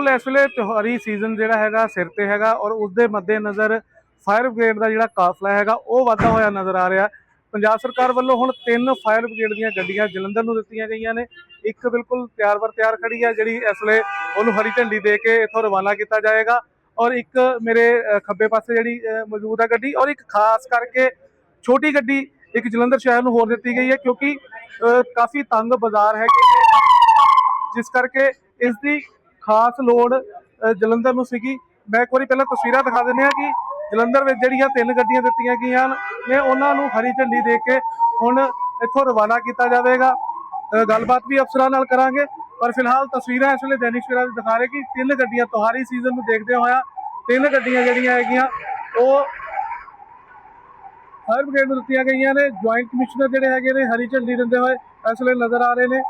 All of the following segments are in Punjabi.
ਬਿਲਕੁਲ ਇਸ ਵੇਲੇ ਤਿਉਹਾਰੀ ਸੀਜ਼ਨ ਜਿਹੜਾ ਹੈਗਾ ਸਿਰ ਤੇ ਹੈਗਾ ਔਰ ਉਸ ਦੇ ਮੱਦੇਨਜ਼ਰ ਫਾਇਰ ਬ੍ਰਿਗੇਡ ਦਾ ਜਿਹੜਾ ਕਾਫਲਾ ਹੈਗਾ ਉਹ ਵਾਧਾ ਹੋਇਆ ਨਜ਼ਰ ਆ ਰਿਹਾ। ਪੰਜਾਬ ਸਰਕਾਰ ਵੱਲੋਂ ਹੁਣ ਤਿੰਨ ਫਾਇਰ ਬ੍ਰਿਗੇਡ ਦੀਆਂ ਗੱਡੀਆਂ ਜਲੰਧਰ ਨੂੰ ਦਿੱਤੀਆਂ ਗਈਆਂ ਨੇ। ਇੱਕ ਬਿਲਕੁਲ ਤਿਆਰ ਵਰ ਤਿਆਰ ਖੜੀ ਹੈ ਜਿਹੜੀ ਇਸ ਵੇਲੇ ਉਹਨੂੰ ਹਰੀ ਝੰਡੀ ਦੇ ਕੇ ਇੱਥੋਂ ਰਵਾਨਾ ਕੀਤਾ ਜਾਏਗਾ ਔਰ ਇੱਕ ਮੇਰੇ ਖੱਬੇ ਪਾਸੇ ਜਿਹੜੀ ਮੌਜੂਦ ਹੈ ਗੱਡੀ ਔਰ ਇੱਕ ਖਾਸ ਕਰਕੇ ਛੋਟੀ ਗੱਡੀ ਇੱਕ ਜਲੰਧਰ ਸ਼ਹਿਰ ਨੂੰ ਹੋਰ ਦਿੱਤੀ ਗਈ ਹੈ ਕਿਉਂਕਿ ਕਾਫੀ ਤੰਗ ਬਾਜ਼ਾਰ ਹੈਗੇ ਜਿਸ ਕਰਕੇ ਇਸ ਦੀ ਖਾਸ ਲੋੜ ਜਲੰਧਰ ਨੂੰ ਸੀਗੀ। ਮੈਂ ਇੱਕ ਵਾਰੀ ਪਹਿਲਾਂ ਤਸਵੀਰਾਂ ਦਿਖਾ ਦਿੰਦੇ ਹਾਂ ਕਿ ਜਲੰਧਰ ਵਿੱਚ ਜਿਹੜੀਆਂ ਤਿੰਨ ਗੱਡੀਆਂ ਦਿੱਤੀਆਂ ਗਈਆਂ ਨੇ ਉਹਨਾਂ ਨੂੰ ਹਰੀ ਝੰਡੀ ਦੇ ਕੇ ਹੁਣ ਇੱਥੋਂ ਰਵਾਨਾ ਕੀਤਾ ਜਾਵੇਗਾ। ਗੱਲਬਾਤ ਵੀ ਅਫਸਰਾਂ ਨਾਲ ਕਰਾਂਗੇ, ਪਰ ਫਿਲਹਾਲ ਤਸਵੀਰਾਂ ਇਸ ਵੇਲੇ ਦੈਨਿਕ ਸਵੇਰਾ ਦੀ ਦਿਖਾ ਰਹੇ ਕਿ ਤਿੰਨ ਗੱਡੀਆਂ ਤੁਹਾਰੀ ਸੀਜ਼ਨ ਨੂੰ ਦੇਖਦੇ ਹੋਇਆ ਤਿੰਨ ਗੱਡੀਆਂ ਜਿਹੜੀਆਂ ਹੈਗੀਆਂ, ਉਹ ਫਾਇਰ ਬ੍ਰਿਗੇਡ ਨੂੰ ਦਿੱਤੀਆਂ ਗਈਆਂ ਨੇ ਜੁਆਇੰਟ ਕਮਿਸ਼ਨਰ ਜਿਹੜੇ ਹੈਗੇ ਨੇ, ਹਰੀ ਝੰਡੀ ਦਿੰਦੇ ਹੋਏ ਇਸ ਵੇਲੇ ਨਜ਼ਰ ਆ ਰਹੇ ਨੇ।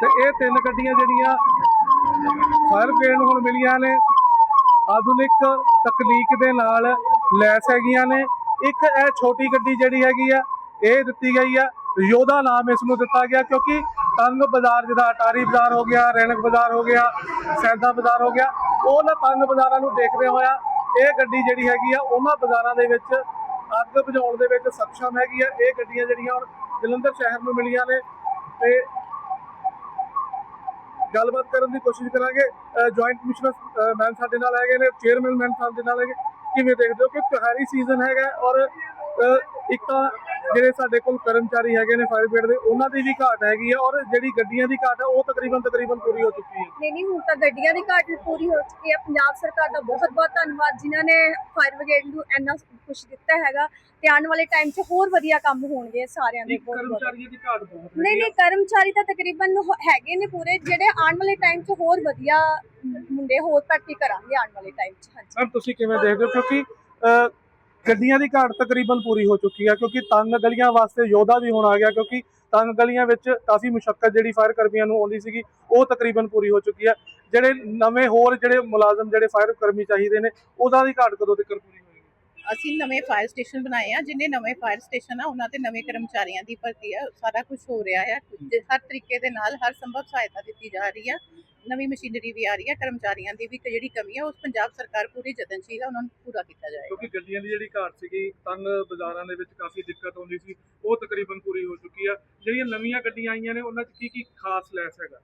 ਤੇ ਇਹ ਤਿੰਨ ਗੱਡੀਆਂ ਜਿਹੜੀਆਂ ਫਾਇਰ ਬ੍ਰਿਗੇਡ ਹੁਣ ਮਿਲੀਆਂ ਨੇ, ਆਧੁਨਿਕ ਤਕਨੀਕ ਦੇ ਨਾਲ ਲੈਸ ਹੈਗੀਆਂ ਨੇ। ਇੱਕ ਇਹ ਛੋਟੀ ਗੱਡੀ ਜਿਹੜੀ ਹੈਗੀ ਆ, ਇਹ ਦਿੱਤੀ ਗਈ ਆ, ਯੋਧਾ ਨਾਮ ਇਸ ਨੂੰ ਦਿੱਤਾ ਗਿਆ ਕਿਉਂਕਿ ਤੰਗ ਬਾਜ਼ਾਰ ਜਿਹਦਾ ਅਟਾਰੀ ਬਾਜ਼ਾਰ ਹੋ ਗਿਆ, ਰੈਣਕ ਬਾਜ਼ਾਰ ਹੋ ਗਿਆ, ਸੈਂਦਾ ਬਾਜ਼ਾਰ ਹੋ ਗਿਆ ਉਹਨਾਂ ਤੰਗ ਬਾਜ਼ਾਰਾਂ ਨੂੰ ਦੇਖਦੇ ਹੋਇਆ ਇਹ ਗੱਡੀ ਜਿਹੜੀ ਹੈਗੀ ਆ, ਉਹਨਾਂ ਬਾਜ਼ਾਰਾਂ ਦੇ ਵਿੱਚ ਅੱਗ ਬੁਝਾਉਣ ਦੇ ਵਿੱਚ ਸક્ષਮ ਹੈਗੀ ਆ। ਇਹ ਗੱਡੀਆਂ ਜਿਹੜੀਆਂ ਹੁਣ ਜਲੰਧਰ ਸ਼ਹਿਰ ਨੂੰ ਮਿਲੀਆਂ ਨੇ ਤੇ ਗੱਲਬਾਤ ਕਰਨ ਦੀ ਕੋਸ਼ਿਸ਼ ਕਰਾਂਗੇ। ਜੁਆਇੰਟ ਕਮਿਸ਼ਨਰ ਮੈਮ ਸਾਡੇ ਨਾਲ ਹੈਗੇ ਨੇ ਚੇਅਰਮੈਨ ਮੈਮ ਸਾਡੇ ਨਾਲ ਹੈਗੇ। ਕਿਵੇਂ ਦੇਖਦੇ ਹੋ ਕਿ ਤਿਉਹਾਰੀ ਸੀਜ਼ਨ ਹੈਗਾ ਔਰ ਇੱਕ ਤਾਂ ਜਿਹੜੇ ਸਾਡੇ ਕੋਲ ਕਰਮਚਾਰੀ ਹੈਗੇ ਨੇ ਫਾਇਰ ਬ੍ਰਿਗੇਡ ਦੇ ਉਹਨਾਂ ਦੀ ਵੀ ਘਾਟ ਹੈਗੀ ਹੈ ਔਰ ਜਿਹੜੀ ਗੱਡੀਆਂ ਦੀ ਘਾਟ ਹੈ ਉਹ ਤਕਰੀਬਨ ਤਕਰੀਬਨ ਪੂਰੀ ਹੋ ਚੁੱਕੀ ਹੈ ਨਹੀਂ ਨਹੀਂ ਹੁਣ ਤਾਂ ਗੱਡੀਆਂ ਦੀ ਘਾਟ ਵੀ ਪੂਰੀ ਹੋ ਚੁੱਕੀ ਹੈ ਪੰਜਾਬ ਸਰਕਾਰ ਦਾ ਬਹੁਤ ਬਹੁਤ ਧੰਨਵਾਦ ਜਿਨ੍ਹਾਂ ਨੇ ਫਾਇਰ ਬ੍ਰਿਗੇਡ ਨੂੰ ਇੰਨਾ ਕੁਝ ਦਿੱਤਾ ਹੈਗਾ। ਤੇ ਆਉਣ ਵਾਲੇ ਟਾਈਮ 'ਚ ਹੋਰ ਵਧੀਆ ਕੰਮ ਹੋਣਗੇ ਸਾਰਿਆਂ ਦੇ ਬਹੁਤ ਕਰਮਚਾਰੀਆਂ ਦੀ ਘਾਟ ਬਹੁਤ ਨਹੀਂ ਨਹੀਂ ਕਰਮਚਾਰੀ ਤਾਂ ਤਕਰੀਬਨ ਹੈਗੇ ਨੇ ਪੂਰੇ। ਜਿਹੜੇ ਆਉਣ ਵਾਲੇ ਟਾਈਮ 'ਚ ਹੋਰ ਵਧੀਆ ਮੁੰਡੇ ਹੋਰ ਤਰੱਕੀ ਕਰਾਂਗੇ ਆਉਣ ਵਾਲੇ ਟਾਈਮ 'ਚ ਹਾਂਜੀ। ਮੈਮ ਤੁਸੀਂ ਕਿਵੇਂ ਦੇਖਦੇ ਹੋ? ਕਿਉਂਕਿ ਗੱਡੀਆਂ ਦੀ ਘਾਟ ਤਕਰੀਬਨ ਪੂਰੀ ਹੋ ਚੁੱਕੀ ਹੈ ਕਿਉਂਕਿ ਤੰਗ ਗਲੀਆਂ ਵਾਸਤੇ ਯੋਧਾ ਵੀ ਹੁਣ ਆ ਗਿਆ ਕਿਉਂਕਿ ਤੰਗ ਗਲੀਆਂ ਵਿੱਚ ਕਾਫੀ ਮੁਸ਼ਕਲ ਜਿਹੜੀ ਫਾਇਰ ਕਰਮੀਆਂ ਨੂੰ ਆਉਂਦੀ ਸੀਗੀ ਉਹ ਤਕਰੀਬਨ ਪੂਰੀ ਹੋ ਚੁੱਕੀ ਹੈ ਜਿਹੜੇ ਨਵੇਂ ਹੋਰ ਜਿਹੜੇ ਮੁਲਾਜ਼ਮ ਜਿਹੜੇ ਫਾਇਰ ਕਰਮੀ ਚਾਹੀਦੇ ਨੇ ਉਹਦਾ ਦੀ ਘਾਟ ਕਦੋਂ ਤੱਕ ਪੂਰੀ ਹੋਏਗੀ? ਅਸੀਂ ਨਵੇਂ ਫਾਇਰ ਸਟੇਸ਼ਨ ਬਣਾਏ ਆ ਜਿੰਨੇ ਨਵੇਂ ਫਾਇਰ ਸਟੇਸ਼ਨ ਆ ਉਹਨਾਂ ਤੇ ਨਵੇਂ ਕਰਮਚਾਰੀਆਂ ਦੀ ਭਰਤੀ ਆ ਸਾਰਾ ਕੁਝ ਹੋ ਰਿਹਾ ਜੇ ਹਰ ਤਰੀਕੇ ਦੇ ਨਾਲ ਹਰ ਸੰਭਵ ਸਹਾਇਤਾ ਦਿੱਤੀ ਜਾ ਰਹੀ ਆ। ਨਵੀਂ ਮਸ਼ੀਨਰੀ ਵੀ ਆ ਰਹੀ ਆ ਕਰਮਚਾਰੀਆਂ ਦੀ ਵੀ ਜਿਹੜੀ ਕਮੀ ਆ ਉਸ ਪੰਜਾਬ ਸਰਕਾਰ ਪੂਰੀ ਯਤਨਸ਼ੀਲ ਆ ਉਹਨਾਂ ਨੂੰ ਪੂਰਾ ਕੀਤਾ ਜਾਏਗਾ। ਕਿਉਂਕਿ ਗੱਡੀਆਂ ਦੀ ਜਿਹੜੀ ਘਾਟ ਸੀਗੀ ਤੰਗ ਬਾਜ਼ਾਰਾਂ ਦੇ ਵਿੱਚ ਕਾਫੀ ਦਿੱਕਤ ਆਉਂਦੀ ਸੀ ਉਹ ਤਕਰੀਬਨ ਪੂਰੀ ਹੋ ਚੁੱਕੀ ਆ ਜਿਹੜੀਆਂ ਨਵੀਆਂ ਗੱਡੀਆਂ ਆਈਆਂ ਨੇ ਉਹਨਾਂ 'ਚ ਕੀ ਕੀ ਖਾਸ ਲੈਸ ਹੈਗਾ?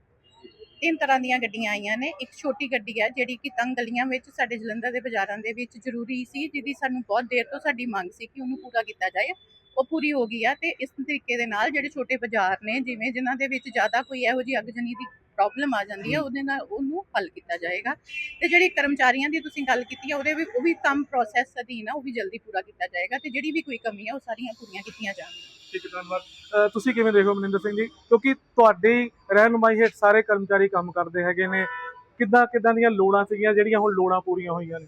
ਤਿੰਨ ਤਰ੍ਹਾਂ ਦੀਆਂ ਗੱਡੀਆਂ ਆਈਆਂ ਨੇ। ਇੱਕ ਛੋਟੀ ਗੱਡੀ ਹੈ ਜਿਹੜੀ ਕਿ ਤੰਗ ਗਲੀਆਂ ਵਿੱਚ ਸਾਡੇ ਜਲੰਧਰ ਦੇ ਬਾਜ਼ਾਰਾਂ ਦੇ ਵਿੱਚ ਜ਼ਰੂਰੀ ਸੀ ਜਿਹਦੀ ਸਾਨੂੰ ਬਹੁਤ ਦੇਰ ਤੋਂ ਸਾਡੀ ਮੰਗ ਸੀ ਕਿ ਉਹਨੂੰ ਪੂਰਾ ਕੀਤਾ ਜਾਏ। ਉਹ ਪੂਰੀ ਹੋ ਗਈ ਆ ਤੇ ਇਸ ਤਰੀਕੇ ਦੇ ਨਾਲ ਜਿਹੜੇ ਛੋਟੇ ਬਾਜ਼ਾਰ ਨੇ ਜਿਵੇਂ ਜਿਨ੍ਹਾਂ ਦੇ ਵਿੱਚ ਜ਼ਿਆਦਾ ਕੋਈ ਇਹੋ ਜਿਹੀ ਅਗਜਨੀ ਦੀ ਪ੍ਰੋਬਲਮ ਆ ਜਾਂਦੀ ਹੈ। ਉਹਦੇ ਨਾਲ ਉਹਨੂੰ ਹੱਲ ਕੀਤਾ ਜਾਏਗਾ। ਤੇ ਜਿਹੜੀ ਕਰਮਚਾਰੀਆਂ ਦੀ ਤੁਸੀਂ ਗੱਲ ਕੀਤੀ ਹੈ ਉਹਦੇ ਵੀ ਉਹ ਵੀ ਕੰਮ ਪ੍ਰੋਸੈਸ ਅਧੀਨ ਆ ਉਹ ਵੀ ਜਲਦੀ ਪੂਰਾ ਕੀਤਾ ਜਾਏਗਾ ਤੇ ਜਿਹੜੀ ਵੀ ਕੋਈ ਕਮੀ ਆ ਉਹ ਸਾਰੀਆਂ ਪੂਰੀਆਂ ਕੀਤੀਆਂ ਜਾਣਗੀਆਂ। ਠੀਕ ਹੈ ਧੰਨਵਾਦ। ਤੁਸੀਂ ਕਿਵੇਂ ਦੇਖੋ ਮਨਿੰਦਰ ਸਿੰਘ ਜੀ? ਕਿਉਂਕਿ ਤੁਹਾਡੀ ਰਹਿਨੁਮਾਈ ਹੇਠ ਸਾਰੇ ਕਰਮਚਾਰੀ ਕੰਮ ਕਰਦੇ ਹੈਗੇ ਨੇ। ਕਿੱਦਾਂ ਕਿੱਦਾਂ ਦੀਆਂ ਲੋੜਾਂ ਸੀਗੀਆਂ ਜਿਹੜੀਆਂ ਹੁਣ ਲੋੜਾਂ ਪੂਰੀਆਂ ਹੋਈਆਂ ਨੇ?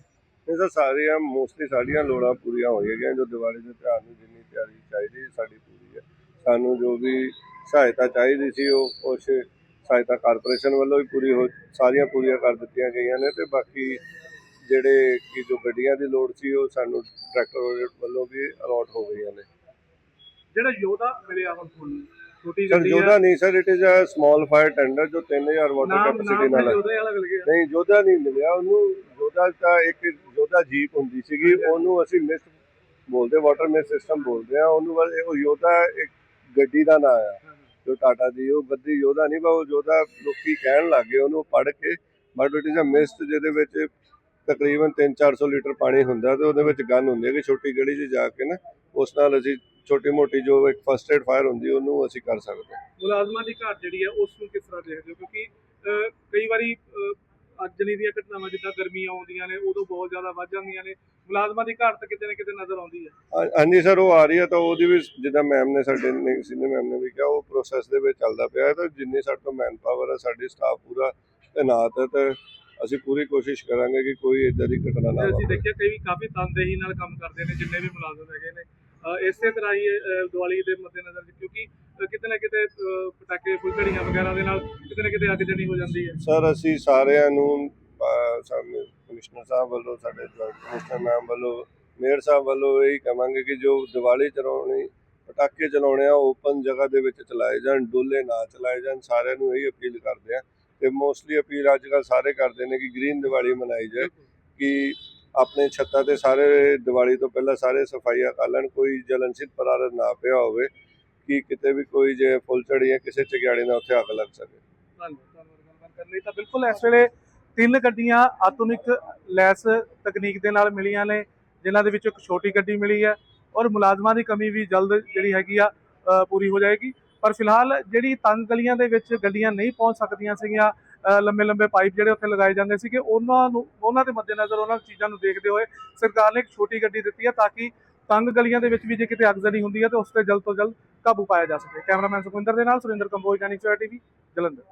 ਇਹ ਤਾਂ ਸਾਰੀਆਂ ਮੋਸਟਲੀ ਸਾਡੀਆਂ ਲੋੜਾਂ ਪੂਰੀਆਂ ਹੋਈਆਂ ਜੋ ਦੀਵਾਲੀ ਦੇ ਤਿਉਹਾਰ ਨੂੰ ਜਿੰਨੀ ਤਿਆਰੀ ਚਾਹੀਦੀ ਸਾਡੀ ਪੂਰੀ ਹੈ। ਸਾਨੂੰ ਜੋ ਵੀ ਸਹਾਇਤਾ ਚਾਹੀਦੀ ਸੀ ਉਹ ਕੁਛ ਸਹਾਇਤਾ ਕਾਰਪੋਰੇਸ਼ਨ ਵੱਲੋਂ ਵੀ ਪੂਰੀ ਹੋ ਸਾਰੀਆਂ ਪੂਰੀਆਂ ਕਰ ਦਿੱਤੀਆਂ ਗਈਆਂ ਨੇ ਤੇ ਬਾਕੀ ਜਿਹੜੇ ਕਿ ਜੋ ਗੱਡੀਆਂ ਦੀ ਲੋੜ ਸੀ ਉਹ ਸਾਨੂੰ ਡਾਇਰੈਕਟਰ ਵੱਲੋਂ ਵੀ ਅਲਾਟ ਹੋ ਗਈਆਂ ਨੇ। ਜਿਹੜਾ ਯੋਧਾ ਮਿਲਿਆ ਹੁਣ ਤੁਹਾਨੂੰ ਛੋਟੀ ਜੋਧਾ ਨਹੀਂ sir it is a small fire tender ਜੋ 3000 ਵਾਟਰ ਕੈਪੈਸਿਟੀ ਨਾਲ ਹੈ। ਯੋਧਾ ਨਹੀਂ ਨਹੀਂ ਮਿਲਿਆ। ਉਹਨੂੰ ਜੋਧਾ ਤਾਂ ਇੱਕ ਜੋਧਾ ਜੀਪ ਹੁੰਦੀ ਸੀਗੀ ਉਹਨੂੰ ਅਸੀਂ ਮਿਸ ਬੋਲਦੇ ਵਾਟਰ ਮਿਸ ਸਿਸਟਮ ਬੋਲਦੇ ਆ। ਉਹਨੂੰ ਬਸ ਇਹ ਯੋਧਾ ਇੱਕ ਗੱਡੀ ਦਾ ਨਾਂ ਆ, ਜੋ ਟਾਟਾ ਦੀ, ਉਹ ਗੱਡੀ ਯੋਧਾ ਨਹੀਂ ਬਾ ਉਹ ਯੋਧਾ ਲੋਕੀ ਕਹਿਣ ਲੱਗੇ ਉਹਨੂੰ ਪੜ੍ਹ ਕੇ but it is a mist ਜਿਹਦੇ ਵਿੱਚ ਤਕਰੀਬਨ 3-400 ਲੀਟਰ ਪਾਣੀ ਹੁੰਦਾ ਤੇ ਉਹਦੇ ਵਿੱਚ ਗਨ ਹੁੰਦੀ ਹੈ ਕਿ ਛੋਟੀ ਗਲੀ 'ਚ ਜਾ ਕੇ ਨਾ, ਉਸ ਨਾਲ ਅਸੀਂ ਛੋਟੀ ਮੋਟੀ ਜੋ ਇੱਕ ਫਸਟ ਏਡ ਫਾਇਰ ਹੁੰਦੀ, ਉਹਨੂੰ ਅਸੀਂ ਕਰ ਸਕਦੇ ਹਾਂ। ਮੁਲਾਜ਼ਮਾਂ ਦੀ ਘਾਟ ਜਿਹੜੀ ਹੈ, ਉਸ ਨੂੰ ਕਿਸ ਤਰ੍ਹਾਂ ਦੇਖਦੇ ਹੋ? ਕਿਉਂਕਿ ਕਈ ਵਾਰੀ ਅੱਜਨੀ ਦੀਆਂ ਘਟਨਾਵਾਂ ਜਿੱਦਾਂ ਗਰਮੀਆਂ ਆਉਂਦੀਆਂ ਨੇ ਉਦੋਂ ਬਹੁਤ ਜ਼ਿਆਦਾ ਵੱਧ ਜਾਂਦੀਆਂ ਨੇ। ਮੁਲਾਜ਼ਮਾਂ ਦੀ ਘਾਟ ਤਾਂ ਕਿਤੇ ਨਾ ਕਿਤੇ ਨਜ਼ਰ ਆਉਂਦੀ ਹੈ। ਹਾਂ- ਹਾਂਜੀ ਸਰ ਉਹ ਆ ਰਹੀ ਹੈ ਤਾਂ ਉਹਦੀ ਵੀ ਜਿੱਦਾਂ ਮੈਮ ਨੇ ਸਾਡੇ ਨੇ ਸੀਨੀਅਰ ਮੈਮ ਨੇ ਵੀ ਕਿਹਾ ਉਹ ਪ੍ਰੋਸੈਸ ਦੇ ਵਿੱਚ ਚੱਲਦਾ ਪਿਆ ਹੈ। ਤਾਂ ਜਿੰਨੀ ਸਾਡੇ ਤੋਂ ਮੈਨ ਪਾਵਰ ਹੈ ਸਾਡੀ ਸਟਾਫ ਪੂਰਾ ਤੈਨਾਤ ਹੈ ਤੇ ਅਸੀਂ ਪੂਰੀ ਕੋਸ਼ਿਸ਼ ਕਰਾਂਗੇ ਕਿ ਕੋਈ ਇਦਾਂ ਦੀ ਘਟਨਾ ਨਾ ਤੇ ਅਸੀਂ ਵਾਪਰੇ। ਦੇਖਿਆ ਕਈ ਵੀ ਕਾਫੀ ਤਨਦੇਹੀ ਨਾਲ ਕੰਮ ਕਰਦੇ ਨੇ ਜਿੰਨੇ ਵੀ ਮੁਲਾਜ਼ਮ ਹੈਗੇ ਨੇ। ਇਸੇ ਤਰ੍ਹਾਂ ਹੀ ਦੀਵਾਲੀ ਦੇ ਮੱਦੇਨਜ਼ਰ ਕਿਉਂਕਿ ਕਿਤੇ ਨਾ ਕਿਤੇ ਪਟਾਕੇ, ਫੁਲਝੜੀਆਂ ਵਗੈਰਾ ਦੇ ਨਾਲ ਕਿਤੇ ਨਾ ਕਿਤੇ ਅੱਗ ਜਣੀ ਹੋ ਜਾਂਦੀ ਹੈ। ਸਰ, ਅਸੀਂ ਸਾਰਿਆਂ ਨੂੰ ਸਾਹਿਬ ਕਮਿਸ਼ਨਰ ਸਾਹਿਬ ਵੱਲੋਂ, ਸਾਡੇ ਜੁਆਇੰਟ ਕਮਿਸ਼ਨਰ ਮੈਮ ਵੱਲੋਂ, ਮੇਅਰ ਸਾਹਿਬ ਵੱਲੋਂ ਇਹੀ ਕਹਾਂਗੇ ਕਿ ਜੋ ਦੀਵਾਲੀ ਚਲਾਉਣੀ, ਪਟਾਕੇ ਚਲਾਉਣੇ ਆ, ਓਪਨ ਜਗ੍ਹਾ ਦੇ ਵਿੱਚ ਚਲਾਏ ਜਾਣ, ਡੋਲੇ ਨਾ ਚਲਾਏ ਜਾਣ, ਸਾਰਿਆਂ ਨੂੰ ਇਹੀ ਅਪੀਲ ਕਰਦੇ ਆ। ਤੇ ਮੋਸਟਲੀ ਅਪੀਲ ਅੱਜ ਕੱਲ੍ਹ ਸਾਰੇ ਕਰਦੇ ਨੇ ਕਿ ਗ੍ਰੀਨ ਦੀਵਾਲੀ ਮਨਾਈ ਜਾਏ, ਕਿ ਆਪਣੇ ਛੱਤਾਂ ਤੇ ਸਾਰੇ ਦੀਵਾਲੀ ਤੋਂ ਪਹਿਲਾਂ ਸਾਰੇ ਸਫਾਈਆਂ ਕਰ ਲੈਣ ਕੋਈ ਜਲਨਸ਼ੀਲ ਪਰਾਰਤ ਨਾ ਪਿਆ ਹੋਵੇ। ਕਿ ਕਿਤੇ ਵੀ ਕੋਈ ਜੇ ਫੁੱਲ ਝੜੀ ਕਿਸੇ ਚਿਗਿਆੜੀ ਨਾਲ ਉੱਥੇ ਅੱਗ ਲੱਗ ਸਕੇ। ਕਰਨ ਲਈ। ਤਾਂ ਬਿਲਕੁਲ ਇਸ ਵੇਲੇ ਤਿੰਨ ਗੱਡੀਆਂ ਆਧੁਨਿਕ ਲੈਸ ਤਕਨੀਕ ਦੇ ਨਾਲ ਮਿਲੀਆਂ ਨੇ, ਜਿਨ੍ਹਾਂ ਦੇ ਵਿੱਚ ਇੱਕ ਛੋਟੀ ਗੱਡੀ ਮਿਲੀ ਹੈ ਔਰ ਮੁਲਾਜ਼ਮਾਂ ਦੀ ਕਮੀ ਵੀ ਜਲਦ ਜਿਹੜੀ ਹੈਗੀ ਆ ਪੂਰੀ ਹੋ ਜਾਏਗੀ। ਪਰ ਫਿਲਹਾਲ ਜਿਹੜੀ ਤੰਗ ਗਲੀਆਂ ਦੇ ਵਿੱਚ ਗੱਡੀਆਂ ਨਹੀਂ ਪਹੁੰਚ ਸਕਦੀਆਂ ਸੀਗੀਆਂ ਲੰਬੇ ਲੰਬੇ ਪਾਈਪ ਜਿਹੜੇ ਉੱਥੇ ਲਗਾਏ ਜਾਂਦੇ ਸੀਗੇ, ਉਹਨਾਂ ਨੂੰ, ਉਹਨਾਂ ਦੇ ਮੱਦੇਨਜ਼ਰ ਉਹਨਾਂ ਚੀਜ਼ਾਂ ਨੂੰ ਦੇਖਦੇ ਹੋਏ ਸਰਕਾਰ ਨੇ ਇੱਕ ਛੋਟੀ ਗੱਡੀ ਦਿੱਤੀ ਹੈ ਤਾਂ ਕਿ ਤੰਗ ਗਲੀਆਂ ਦੇ ਵਿੱਚ ਵੀ ਜੇ ਕਿਤੇ ਅਗਜ਼ਰੀ ਹੁੰਦੀ ਹੈ, ਤਾਂ ਉਸ ਤੇ ਜਲਦ ਤੋਂ ਜਲਦ ਕਾਬੂ ਪਾਇਆ ਜਾ ਸਕੇ। ਕੈਮਰਾਮੈਨ ਸੁਖਵਿੰਦਰ ਦੇ ਨਾਲ ਸੁਰਿੰਦਰ ਕੰਬੋਜ ਜਾਨੀ ਟੀਵੀ ਜਲੰਧਰ।